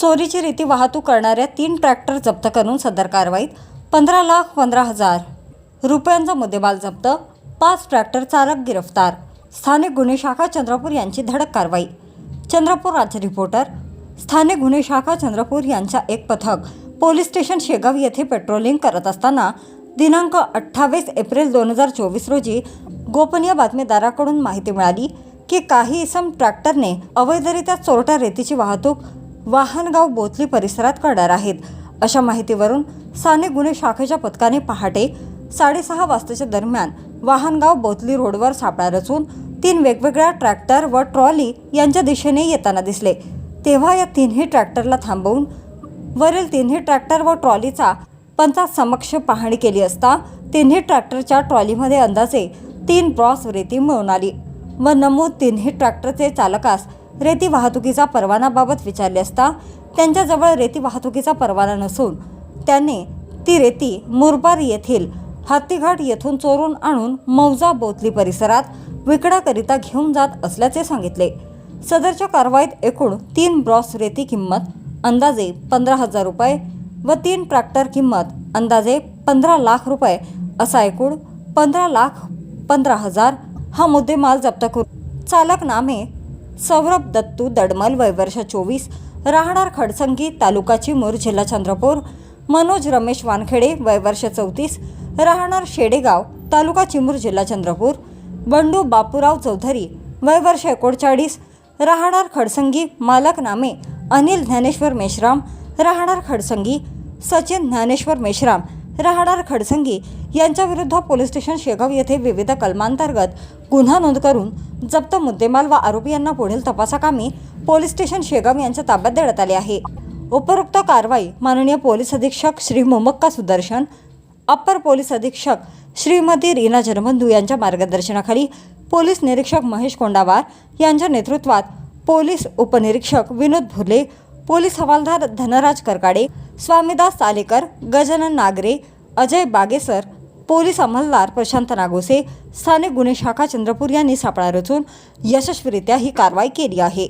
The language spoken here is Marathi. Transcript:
चोरीची रीती वाहतूक करणाऱ्या तीन ट्रॅक्टर जप्त करून सदर कारवाईत पंधरा लाख पंधरा हजार रुपयांचा मुद्देमाल जप्त पाच ट्रॅक्टर चालक गिरफ्तार स्थानिक गुन्हे शाखा चंद्रपूर यांची धडक कारवाई. चंद्रपूर राज्य रिपोर्टर स्थानिक गुन्हे शाखा चंद्रपूर यांच्या एक पथक पोलीस स्टेशन शेगाव येथे पेट्रोलिंग करत असताना दिनांक अठ्ठावीस एप्रिल दोन हजार चोवीस रोजी गोपनीय बातमीदाराकडून माहिती मिळाली की काही इसम ट्रॅक्टरने अवैधरित्या चोरट्या रेतीची वाहतूक वाहनगाव बोथली परिसरात करणार आहेत. अशा माहितीवरून स्थानिक गुन्हे शाखेच्या पथकाने पहाटे साडेसहा वाजताच्या दरम्यान वाहनगाव बोथली रोडवर सापळा असून तीन वेगवेगळ्या ट्रॅक्टर व ट्रॉली यांच्या दिशेने येताना दिसले. तेव्हा या तिन्ही ट्रॅक्टरला थांबवून वरील तिन्ही ट्रॅक्टर व ट्रॉलीचा पंचात समक्ष पाहणी केली असता तिन्ही ट्रॅक्टरच्या ट्रॉलीमध्ये अंदाजे तीन ब्रॉस रेती मिळून आली व नमूद तिन्ही ट्रॅक्टरचे चालकास रेती वाहतुकीचा परवानाबाबत विचारले असता त्यांच्याजवळ रेती वाहतुकीचा परवाना नसून त्यांनी ती रेती मुरबार येथील हत्तीघाट येथून चोरून आणून मौजा बोतली परिसरात विकण्याकरिता घेऊन जात असल्याचे सांगितले. सदरच्या कारवाईत एकूण तीन ब्रॉस रेती किंमत अंदाजे पंधरा हजार रुपये व तीन ट्रॅक्टर किंमत अंदाजे पंधरा लाख रुपये असा एकूण पंधरा लाख पंधरा हजार हा मुद्देमाल जप्त करून चालक नामे सौरभ दत्तू दडमल वयवर्ष चोवीस राहणार खडसंगी तालुका चिमूर जिल्हा चंद्रपूर मनोज रमेश वानखेडे वयवर्ष चौतीस राहणार शेडेगाव तालुका चिमूर जिल्हा चंद्रपूर बंडू बापूराव चौधरी वयवर्ष एकोणचाळीस राहणार खडसंगी मालक नामे अनिल ज्ञानेश्वर मेश्राम राहणार खडसंगी सचिन ज्ञानेश्वर मेश्राम राहणार खडसंगी यांच्याविरुद्ध पोलीस स्टेशन शेगाव येथे विविध कलमांतर्गत गुन्हा नोंद करून जप्त मुद्देमाल व आरोपी यांना पुढील तपासाकामी पोलीस स्टेशन शेगाव यांच्या ताब्यात देण्यात आले आहे. उपरोक्त कारवाई माननीय पोलीस अधीक्षक श्री मोमक्का सुदर्शन अप्पर पोलीस अधीक्षक श्रीमती रीना जनबंधू यांच्या मार्गदर्शनाखाली पोलीस निरीक्षक महेश कोंडावार यांच्या नेतृत्वात पोलीस उपनिरीक्षक विनोद भुर्ले पोलीस हवालदार धनराज करकाडे स्वामीदास तालेकर गजानन नागरे अजय बागेसर पोलीस अंमलदार प्रशांत नागोसे स्थानिक गुन्हे शाखा चंद्रपूर यांनी सापळा रचून यशस्वीरित्या ही कारवाई केली आहे.